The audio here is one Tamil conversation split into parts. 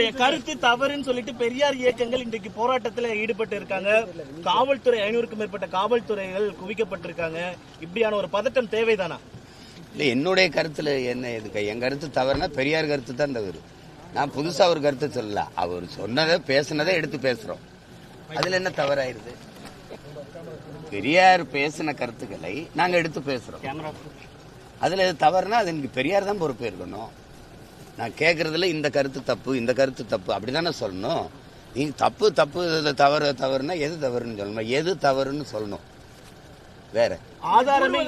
கருத்து தவறுன்னு சொல்லிட்டு பெரியார் இயக்கங்கள் இன்றைக்கு போராட்டத்தில் ஈடுபட்டு இருக்காங்க. காவல்துறை ஐநூறுக்கும் மேற்பட்ட காவல்துறைகள் குவிக்கப்பட்டிருக்காங்க. இப்படியான ஒரு பதட்டம் தேவைதானா? இல்லை என்னுடைய கருத்துல என்ன இதுக்கு என் கருத்து தவறுனா பெரியார் கருத்து தான் தவறு நான் புதுசா ஒரு கருத்து சொல்லல. அவர் சொன்னதை பேசுனதை எடுத்து பேசுறோம். அதுல என்ன தவறாயிருது? பெரியார் பேசின கருத்துக்களை நாங்க எடுத்து பேசுறோம். அதுல எது தவறுனா அது எனக்கு பெரியார் தான் பொறுப்பு இருக்கணும் நான் கேட்கறதுல இந்த கருத்து தப்பு இந்த கருத்து தப்பு அப்படிதானே சொல்லணும். நீங்க தப்பு தப்பு இதுல தவறு தவறுனா எது தவறுன்னு சொல்லணும்? எது தவறுன்னு சொல்லணும்? வேற. ஆதாரமே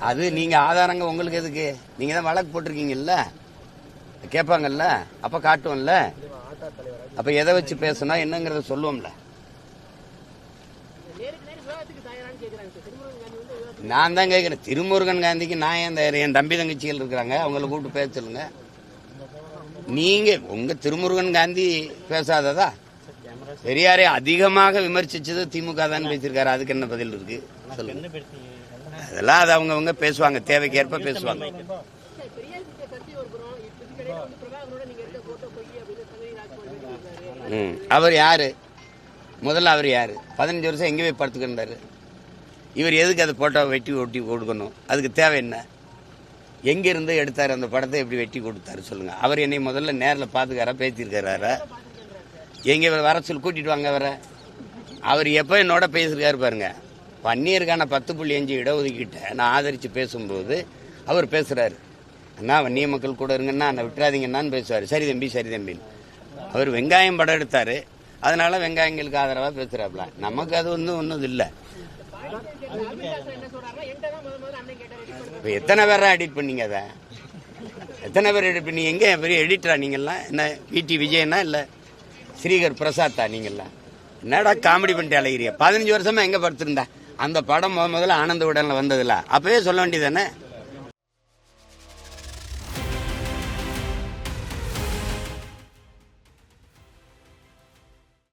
அது நீங்க ஆதாரங்க உங்களுக்கு எதுக்கு? நீங்க தான் வழக்கு போட்டிருக்கீங்கல்ல? கேட்பாங்கல்ல அப்ப காட்டுவோம்ல? அப்ப எதை வச்சு பேசணும் என்னங்கறத சொல்லுவோம்ல. நான் தான் கேட்கிறேன் திருமுருகன் காந்திக்கு நான் ஏன் தயார் என் தம்பி தங்கச்சிகள் இருக்கிறாங்க. அவங்கள கூப்பிட்டு பேச சொல்லுங்க. நீங்க உங்க திருமுருகன் காந்தி பேசாததா? பெரியாரை அதிகமாக விமர்சிச்சது திமுக தான் பேசியிருக்காரு. அதுக்கு என்ன பதில் இருக்கு? சொல்லுங்க. அதெல்லாம் அது அவங்கவங்க பேசுவாங்க. தேவைக்கேற்ப பேசுவாங்க. அவர் யாரு? முதல்ல அவர் யாரு? பதினஞ்சு வருஷம் எங்கே போய் படுத்துக்கிட்டாரு இவர் எதுக்கு அதை ஃபோட்டோவை வெட்டி ஒட்டி கொடுக்கணும் அதுக்கு தேவை என்ன? எங்கேருந்து எடுத்தார் அந்த படத்தை எப்படி வெட்டி கொடுத்தாரு சொல்லுங்க. அவர் என்னை முதல்ல நேரில் பார்த்துக்காரா பேசியிருக்காரா எங்கே வர சொல்லி கூட்டிட்டு வாங்க வர அவர் எப்போ என்னோட பேசியிருக்காரு பாருங்க. வன்னியருக்கான பத்து புள்ளி அஞ்சு இடஒதுக்கீட்டை நான் ஆதரித்து பேசும்போது அவர் பேசுகிறாரு அண்ணா வன்னிய மக்கள் கூட இருங்கன்னா நான் விட்டுறாதீங்கன்னான்னு பேசுவார். சரி தம்பி சரி தம்பின்னு அவர் வெங்காயம் படம் எடுத்தார். அதனால வெங்காயங்களுக்கு ஆதரவாக பேசுறாப்புல நமக்கு அது ஒன்றும் ஒன்றும் இல்லை. இப்போ எத்தனை பேரா எடிட் பண்ணீங்க அதை? எத்தனை பேர் எடிட் பண்ணி எங்கே பெரிய எடிட்டரா நீங்கள்லாம்? என்ன பிடி விஜயனா இல்லை ஸ்ரீகர் பிரசாத்தா நீங்கள்லாம்? என்னடா காமெடி பண்ணிட்டு அழகிறிய பதினஞ்சு வருஷமா எங்கே படுத்திருந்தா? அந்த படம் முத முதல்ல ஆனந்த உடனில் வந்ததில்ல அப்பவே சொல்ல வேண்டியதானே